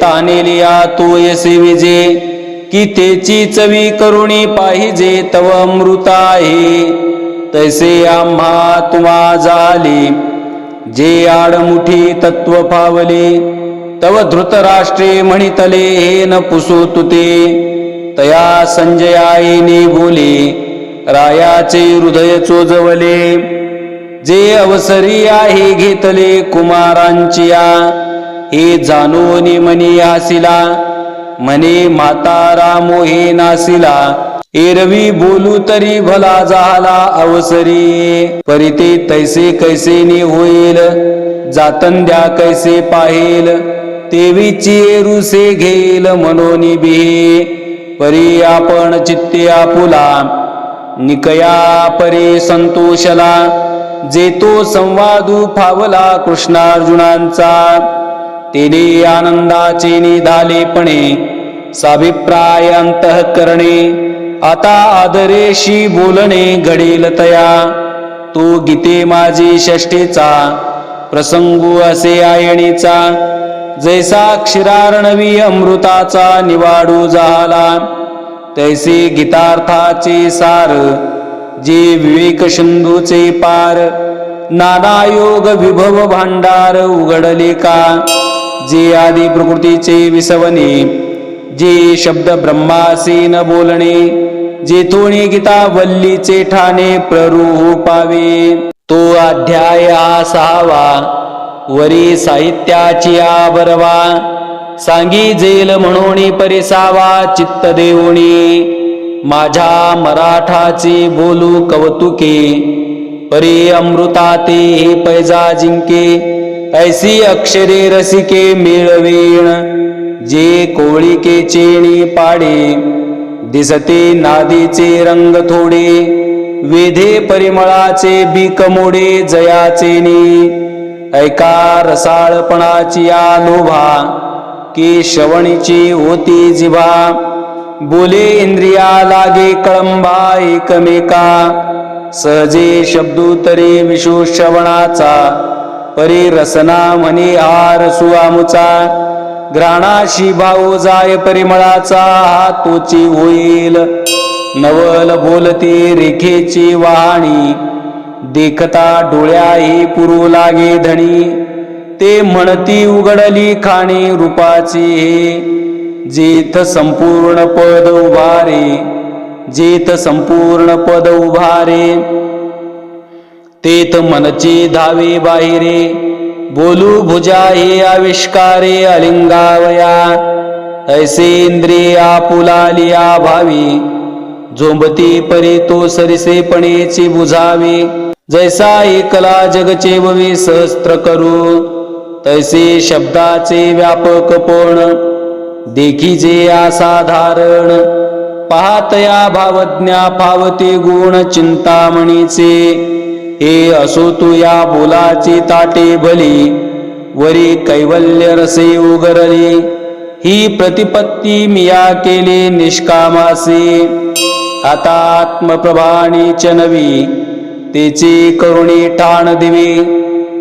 तानेलिया तू यसे विजे की तेची चवी करुणी पाहिजे तव अमृत आहे. तैसे आम्हा तुम्हा झाले जे आडमुठी तत्व फावले तव धृतराष्ट्रे म्हणितले हे न पुसू तुते. तया संजयाईने बोले रायाचे हृदय चोजवले जे अवसरी आहे घेतले कुमारांचिया हे जाणून मनी आसिला म्हणे म्हातारा मोहे नासिला एरवी बोलू तरी भला झाला अवसरी. परिते तैसे कैसे नि होईल जातंद्या कैसे पाहिल तेवीची रुसे घेईल म्हणून बिहे. परी आपण चित्ते आपुला निकया परी संतोषला. जे तो संवादू फावला कृष्णार्जुनांचा. तिने आनंदाचे निधालेपणे साभिप्राय अंतःकरणे आता आदरेशी बोलणे घडेल तया. तो गीते माझी षष्टीचा प्रसंगू असे आयणीचा जैसा क्षीरारणवी अमृताचा निवाडू झाला. तैसे गीतार्थाचे सार जे विवेक सिंधूचे पार नाना योग विभव भांडार उघडले का? जे आदी प्रकृतीचे विसवणे जे शब्द ब्रह्मासी न बोलणे जेथोणी गीता वल्लीचे ठाणे प्ररूपावे तो अध्याय सहावा वरी साहित्याची आबरवा सांगी जेल म्हणून परिसावा चित्त देऊणी माझ्या मराठाची बोलू कौतुके परी अमृताते हे पैजा जिंके ऐसी अक्षरे रसिके मिळवीण. जे कोळीके चेणी पाडे दिसते नादीचे रंग थोडे. वेधे परिमळाचे बीक मोडे जयाचेनी ऐका रसाळपणाची आलोभा की श्रवणीची होती जिभा. बोले इंद्रिया लागे कळंबा एकमेका. सहजे शब्दोतरे विशु श्रवणाचा. परी रसना म्हणे आर सुआमुचा ग्राणाशी भाऊ जाय परिमळाचा हा तोची होईल. नवल बोलते रेखेची वाहणी देखता डोळ्याही पुरू लागे धणी. ते म्हणती उघडली खाणी रूपाची. हे जेथ संपूर्ण पद उभारे जेथ संपूर्ण पद उभारे. तेत मनची धावे बाहिरे. बोलू भुजा हे आविष्कारे अलिंगावया. ऐसे इंद्रिया पुलालिया भावी. झोंबती परी तो सरिसेपणेची बुझावी. जैसा एकला जगचे ववी सहस्त्र करू. तैसे शब्दाचे व्यापक पण देखीजे असाधारण पाहतया भावज्ञा पावते गुण चिंतामणीचे. हे असो तू या बोलाची ताटे भली वरी कैवल्य रसे उगरली. ही प्रतिपत्ती मिया केली निष्कामासी. आता आत्मप्रभाणी च नवी तेची करुणी ठाण दिवी.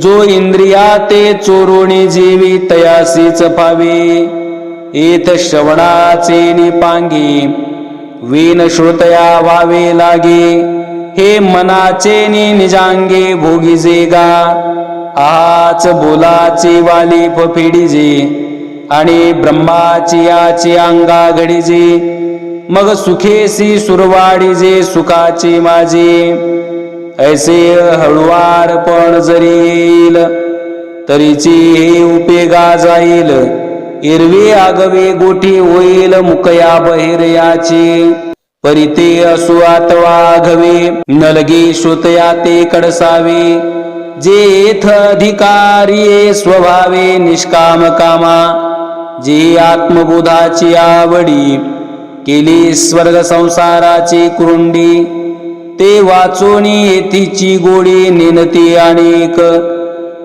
जो इंद्रिया ते चोरुणी जीवी तयासीच पावी. एत श्रवणाचे निपांगी वीन श्रोतया व्हावे लागे. हे मनाचे नि निजांगे भोगीजे गा. आच बोलाची वाली फेडीजे आणि ब्रह्माची याची अंगा घडीजे. मग सुखेसी सुरवाडीजे सुखाची माझी. ऐसे हळुवार पण जरी येईल तरीची हे उपेगा जाईल. इरवी आगवे गोठी होईल मुकया बहिर याची परिते असु वाघवे न लगे श्रुतया ते कडसावे. जेथ अधिकारी स्वभावे निष्काम कामा. जे आत्मबोधाची आवडी केली स्वर्ग संसाराची कुरुंडी. ते वाचोनी येथीची गोडी नेनती अनेक.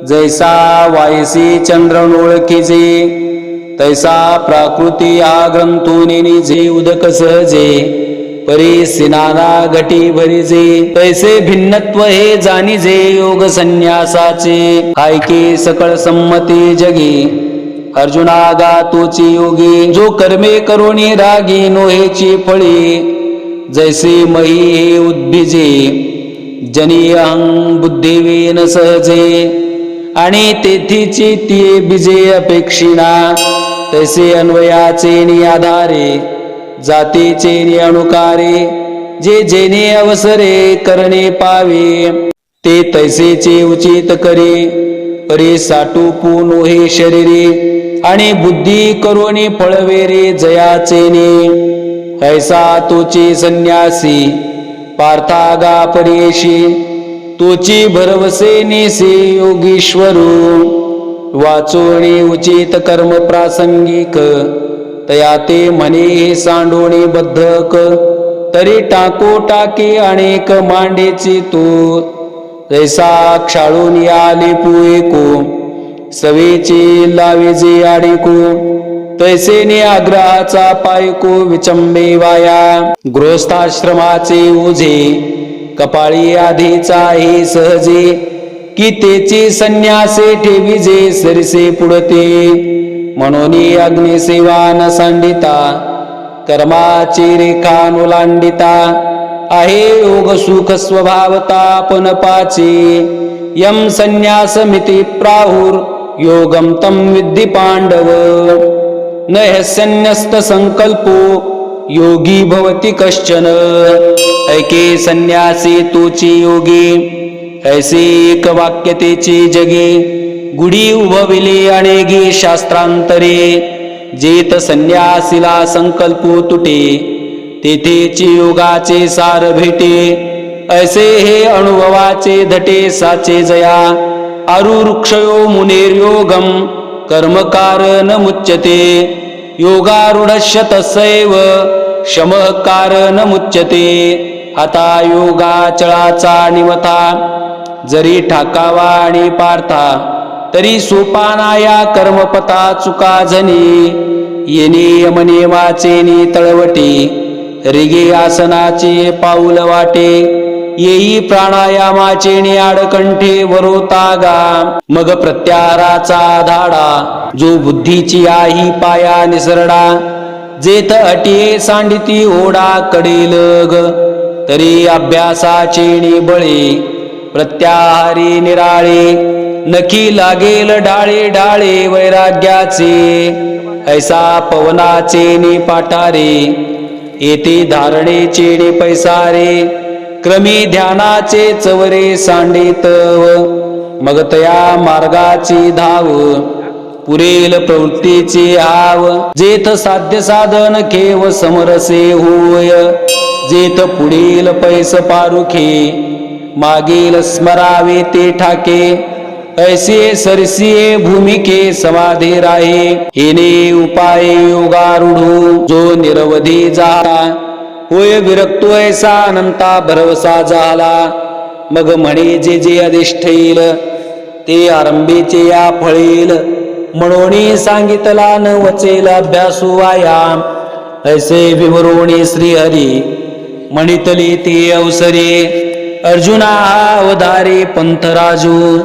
जैसा वायसी चंद्रन ओळखीचे तैसा प्राकृती हा ग्रंथोनी जे उदक सहजे. परी सिनाना घटी भरीजे. तैसे भिन्नत्व हे जाणीजे योग संन्यासाचे. ऐके सकळ संमती जगी. अर्जुना गा तोची योगी. जो कर्मे करुणी रागी नोहेची फळी. जैसे मही हे उद्भिजे. जनी अहं बुद्धिवीन सहजे. आणि तेथीची ती बिजे अपेक्षिणा. तैसे अन्वयाचे नि आधारे जातीचे अनुकारे जे जेने अवसरे करणे पावे ते तैसेचे उचित करे. अरे साटू पुनो हे शरीरे आणि बुद्धी करोनी फळवेरे जयाचेने ऐसा तुची संन्यासी पार्थागा परेशी तोची भरवसे नेसे योगीश्वरू. वाचोणी उचित कर्म प्रासंगिक तया ते म्हणे सांडोणी बद्धक तरी टाको टाकी अनेक मांडेची तू जैसा क्षाळून आली पुएको सवेची लावेजे आडेको तैसेने आग्रहाचा पायको विचंबे वाया. गृहस्थाश्रमाचे ओझे कपाळी आधीचा हे सहजे की तेची संन्यासे ठेवीजे सरसे पुढते. म्हणून अग्निसेवान न सांडिता कर्माची रेखा नुलांडिता आहे योग सुख स्वभावता पण यम संन्यास मिती प्राहुर योगम तम विद्धी पांडव. न ह्यसन्यस्त संकल्पो योगी भवती कश्चन. ऐके संन्यासी तोची योगी ऐसे एक वाक्यतेची जगे. गुढी उभविले अनेगी शास्त्रांतरे. जेत संन्यासीला संकल्प तुटे. तेथेचे योगाचे सार भेटे. ऐसे हे अनुभवाचे धटे साचे जया. अरुरुक्षयो मुनेर्योगम कर्मकार न मुच्यते. योगारूढश्य तसैव शमः न मुच्यते. आता योगाचळाचा निमता जरी ठाकावा आणि पार्था तरी सोपानाया कर्मपता चुका झनी येणे यमनियमाचे नि तळवटे. रिगे आसनाचे पाऊल वाटे. येई प्राणायामाचे आडकंठे वरोतागा मग प्रत्याहाराचा धाडा. जो बुद्धीची आई पाया निसरडा. जेथ अटिये सांडिती ओढा कडेल तरी अभ्यासाचे बळे. प्रत्याहारी निराळे. नखी लागेल डाळे डाळे वैराग्याचे. ऐसा पवनाचे नि पाठारे येते धारणे चेडे पैसारे. क्रमी ध्यानाचे चवरे सांडितव मग तया मार्गाची धाव पुरेल प्रवृत्तीचे आव. जेथ साध्य साधन केव समरसे होय. जेथ पुढील पैस पारुखे मागील स्मरावे ते ठाके. ऐसे सरसिये भूमिके समाधी राहे हेने उपाय योगारूढू हो, जो निरवधी झाला होय विरक्तो ऐसा अनंता भरवसा झाला मग म्हणे जे जे अधिष्ठईल ते आरंभीचे या फळील। म्हणून सांगितला न वचेल अभ्यासू वाया ऐसे विवरोणी श्रीहरी म्हणितली ती अवसरे। अर्जुना हा अवधारे पंथराजू।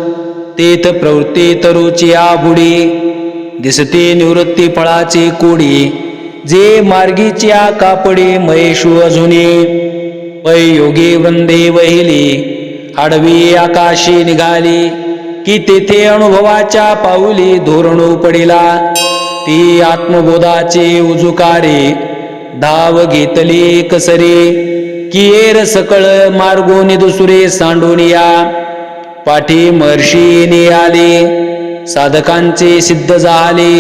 तेथ प्रवृत्ती तरुची आबुडी. दिसते निवृत्ती फळाची कोडी. जे मार्गीच्या कापडी महेशू अजुनी. पै योगी वृंदे वहिली. आडवी आकाशी निघाली. की तेथे अनुभवाच्या पाऊली धोरणू पडिला. ती आत्मबोधाचे उजुकारे. धाव घेतली कसरे. की एर सकळ मार्गोनी दुसरे सांडोनिया. पाठी महर्षीने आले साधकांचे सिद्ध झाले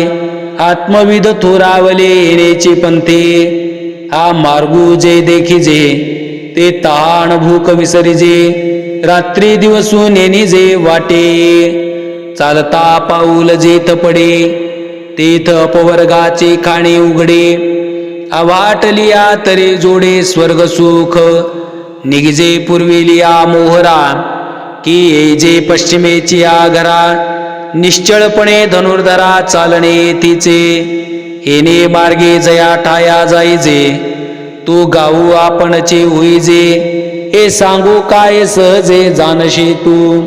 आत्मविद थोरावले येण्याचे पंथे. हा मार्गू जे देखिजे ते ताण भूक विसरिजे रात्री दिवसून नेणे जे वाटे. चालता पाऊल जेथ पडे तेथ अपवर्गाचे खाणे उघडे. अवाटलिया तरे जोडे स्वर्ग सुख निघजे पूर्वी लिया मोहरा. की येजे पश्चिमेची आघरा निश्चळपणे धनुर्धरा चालणे तिचे. हेने मार्गे जया ठाया जाईजे तू गाऊ आपणचे होईजे हे सांगू काय सहजे जानशी तू?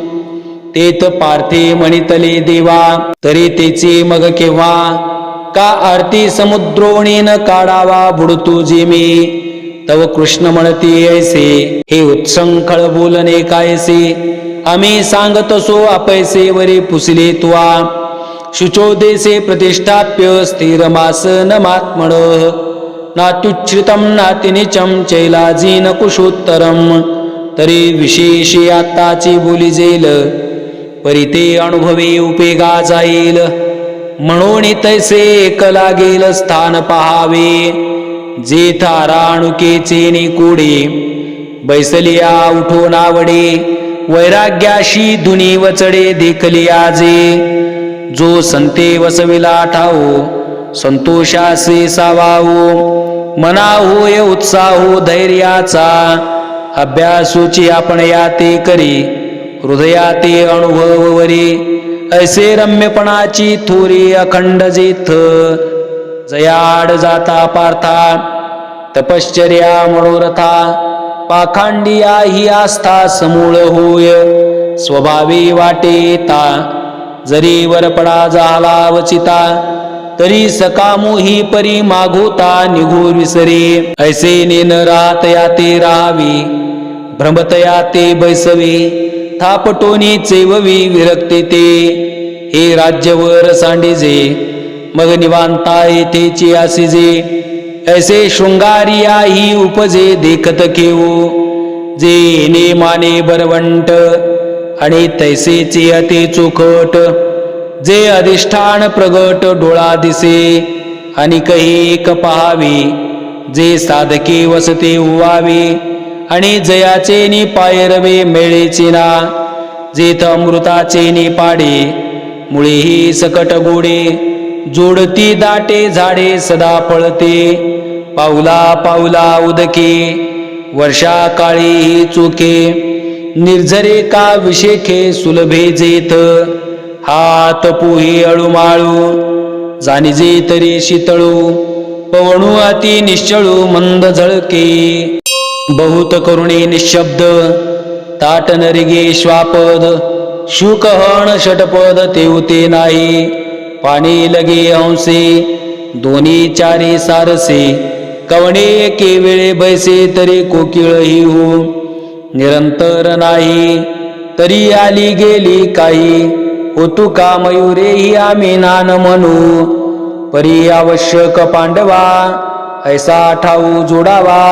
तेत पार्थे म्हणितले देवा तरी तेचे मग केव्हा? का आरती समुद्रोणीन काढावा बुडतू जे मी? तव कृष्ण म्हणती ऐसे हे उत्संखळ बोलणे कायसे? आम्ही सांगत असो अपैसे वरी पुसले तुवा. शुचोदेसे प्रतिष्ठाप्य प्रतिष्ठाप्य स्थिरमासन मात्मण. नात्युच्छ्रितं नातिनिचं चैलाजी न कुशोत्तरम. तरी विशेषी आत्ताची बोली जेल परी ते अनुभवी उपेगा जाईल. म्हणून तैसे एक लागेल स्थान पहावे. जेथा राणुकेचे निकुडे बैसलिया उठो नावडे वैराग्याशी दुनी वचडे देखली आजे. जो संते वसविला ठाऊ संतोषासे सावावो मना होय उत्साहो धैर्याचा अभ्यासूची आपण याते करी हृदयाते अनुभववरी ऐसे रम्यपणाची थोरी अखंड जेथ जयाड जाता पार्था तपश्चर्या मनोरथा पाखांडिया ही आस्था समूळ होय स्वभावी वाटे जरी वरपडा झाला वचिता तरी सकामू ही परी मागोता निघू विसरे. ऐसे नेन रातया ते राहावी भ्रमतया ते बैसवे थापटोनी चेववी विरक्ते ते. हे राज्यवर सांडिजे मग निवांता येथेची आसिजे ऐसे शृंगारिया ही उपजे देखत केवो. जे ने माने बरवंट आणि तैसेचे अति चुकट जे अधिष्ठान प्रगट डोळा दिसे आणि कही एक पहावे. जे साधके वसते उवावे आणि जयाचे नि पायरवे मेळेचे ना जेथ अमृताचे नि पाडे मुळेही सकट गोडे. जोडती दाटे झाडे सदा पळते. पाऊला पाऊला उदके वर्षा काळी ही चुके. निर्झरे का विशेखे सुलभे जेथ हात पोहे अळुमाळू जाणिजे तरी शीतळू. पवणू अति निश्चळू मंद झळके. बहुत करुणे निशब्द ताट नरिगे श्वापद. शुकहण षटपद तेवते नाही. पाणी लगे अंसे दोन्ही चारी सारसे. कवणे केवेळे बैसे तरी कोकिळ ही हो निरंतर नाही तरी आली गेली काही. होतू का मयुरे ही आम्ही नान म्हणू? परी आवश्यक पांडवा ऐसा ठाऊ जोडावा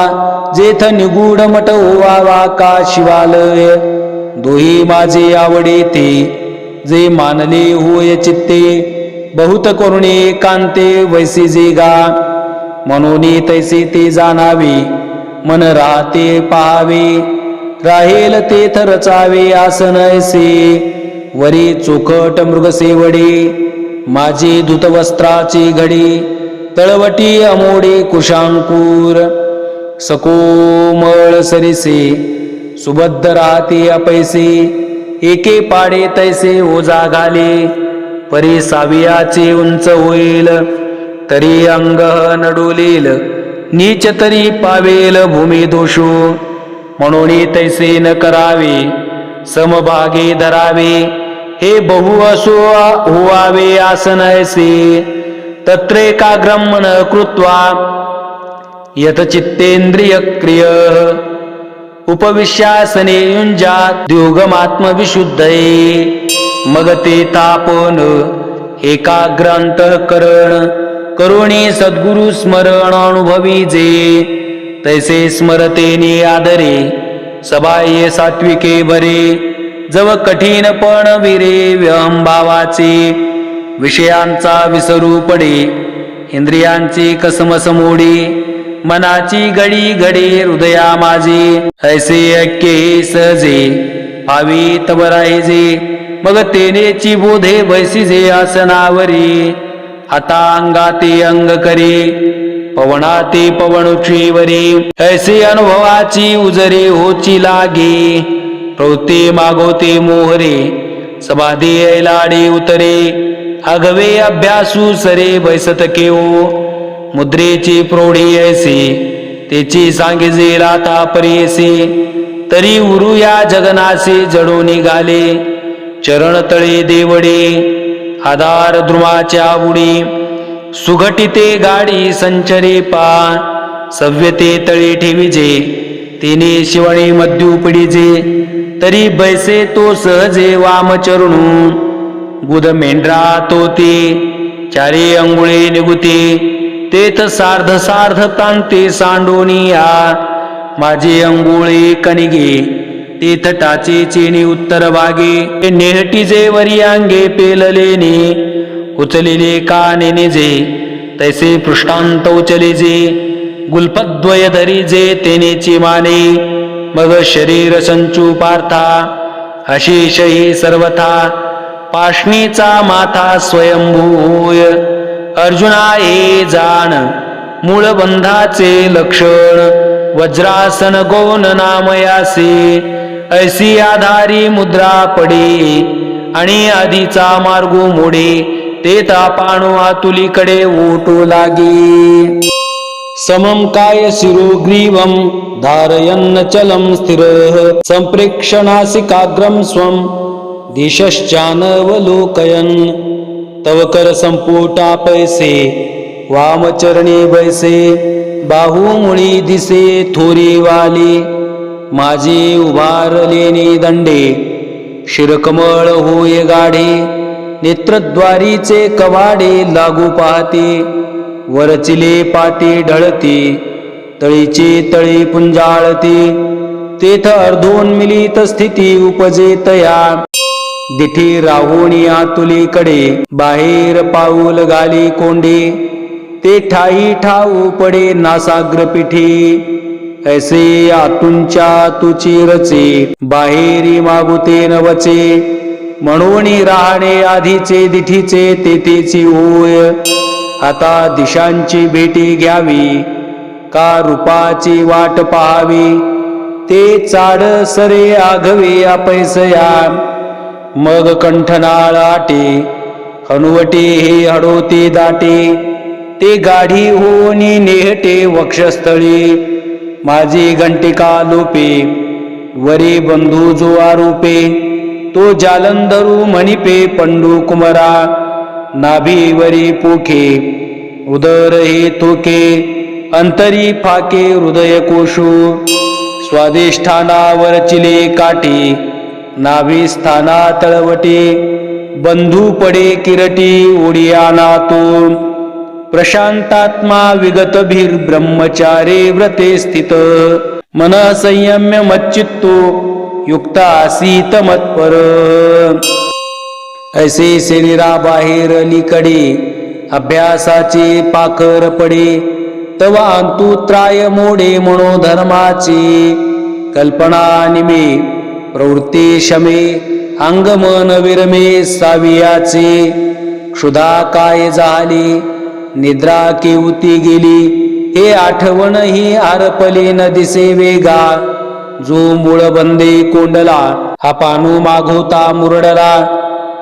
जेथ निगूढ मठ ओवावा का शिवालय? दोही माझे आवडे ते जे मानले होय चित्ते. बहुत करुणे कांते वैसी जे म्हणून तैसे ते जाणावे मन राहते पाहावे राहेल ते रचावे आसन ऐसे वरी चोखट मृगसेवडे माझी धुतवस्त्राची घडी तळवटी अमोडे कुशांकूर सकोमळ सरिसे सुबद्ध राहते अपैसे एके पाडे तैसे ओजा घाले परी सावियाची उंच होईल तरी अंग नडुलील नीच तरी पावेल भूमी दोषू. म्हणून तैसे न करावे समभागे धरावे. हे बहु असो हुवावे आसन ऐसे तत्रेकाग्रम कृत्वा यत चित्तेंद्रिय क्रिय. उपविश्यासने युंजा द्योगमात्मविशुद्धये. मग ते तापन एकाग्रांतकरण करुणी सद्गुरु स्मरण अनुभवी जे तैसे स्मरतेने आदरे सबाये सात्विके बरे. जव कठीण पण विरे व्यहंभावाचे विषयांचा विसरू पडे इंद्रियांची कसमस मोडी मनाची गडी घडे हृदया माझे. ऐसे ऐक्य हे सहजे भावी मग तेनेची बोधे बैसिजे आसनावरी आता अंगाते अंग करी पवनाते पवनुचीवरी ऐसी अनुभवाची उजरे होची लागे प्रवती मागोती मोहरे समाधी ऐलाडी उतरे. अगवे अभ्यासू सरे बैसत केओ मुद्रेची प्रौढी ऐसी तेची सांगिजे राता परेसे. तरी उरुया जगनासे जडो निघाले चरणतळे देवडे आधार द्रुमाच्या बुडी सुघटिते गाडी संचरे पा सव्यते तळे ठेविजे तिने शिवणे मध्युपडीजे तरी बैसे तो सहजे वाम चरणू गुद मेंढरा तो ते चारे अंगुळे निगुते तेथ सार्ध सार्ध प्रांते सांडोनिया माझे अंगुळे कणिगे तेथ टाचे चेणी उत्तर वागे नेहटीजे वरी अंगे पेललेने उचलेले काने निजे तैसे पृष्ठांत उचलेजे गुल्पद्वय धरी जे तेनेची माने मग शरीर संचू पार्था अशेष हे सर्वथा पाषणीचा माथा स्वयंभूय अर्जुना हे जाण मूळ बंधाचे लक्षण वज्रासन गोन नामयासे ऐसी आधारी मुद्रा पडे आणि आधीचा मार्गो मोडे ते तापाणू आतुलीकडे ओटू लागे. समं काय शिरोग्रीवं धारयन्न चलं स्थिरः संप्रेक्षणासिकाग्रम स्वं दिशश्चानवलोकयन। तव कर संपुटा पैसे वामचरणे बैसे बाहुमुळी दिसे थोरी वाली। माझी उभारलेनी दंडे शिरकमळ होय गाढे नेत्रद्वारीचे कवाडे लागू पाहते वरचिले पाटी ढळते तळीची तळी पुंजाळते तेथ अर्धोन मिलित स्थिती उपजे तया. दिठी राहुणी आतुलीकडे बाहेर पाऊल घाली कोंडी ते ठाई ठाऊ पडे नासाग्र पिठी ऐसे आतुंच्या तुची रचे बाहेरी मागुते नवचे म्हणून राहणे आधीचे दिठीचे तेथेची होय आता दिशांची भेटी घ्यावी का रूपाची वाट पाहावी? ते चाड सरे आघवे अपैसया मग कंठनाळ आटे हनुवटे हे हडोते दाटे. ते गाढी होनी नेहटे वक्षस्थळी. माझी घंटिका लोपे? वरी बंधू जो आरोपे तो जालंधरू मणिपे पंडू कुमरा. नाभीवरी पोखे. उदर हे तोके. अंतरी फाके हृदय कोशू. स्वादिष्ठानावर चिले काठी नाभी स्थाना तळवटे बंधू पडे किरटी ओडियानातून प्रशांतात्मा विगत भीर ब्रह्मचारे व्रते स्थित। मन संयम्य मच्चित्तो युक्ता आसीत मत्पर ऐसे शरीरा बाहेर लिकडे अभ्यासाचे पाखर पडे। तवा अंतुत्राय मोडे मनोधर्माची। कल्पना निमे प्रवृत्ती शमे अंगमन विरमे सावियाचे। क्षुधा काय झाली निद्रा केवती गेली. हे आठवण ही आरपली न दिसे वेगा जो मूळ बंदे कोंडला हा पानू मागोता मुरडला.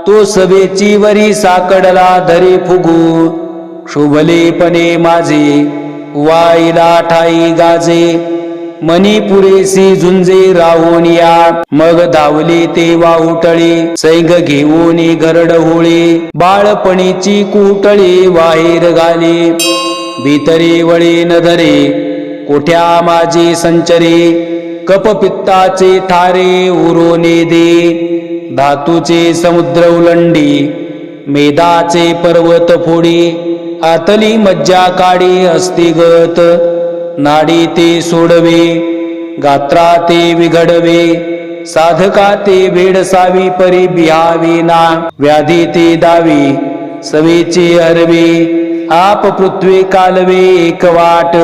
तो सभेची वरी साकडला धरी फुगू. शुभलेपणे माझे वाईला ठाई गाजे. मनी पुरेसी झुंजे या मग धावले ते वाहुटळे सैग घेऊन गरड होळे. बाळपणीची कुटळे बाहेर घाले. भीतरी वळे न कोठ्या माझे संचरे? कपपित्ताचे थारे उरोने दे धातूचे समुद्र उलंडी. मेदाचे पर्वत फोडी. आतली मज्जा काढी गत नाडी ते सोडवे गात्रा ते विघडवे साधका ते भेडसावी परी बिहावी ना. व्याधी ते दावी सवेचे हरवे आप पृथ्वी कालवे एक वाट.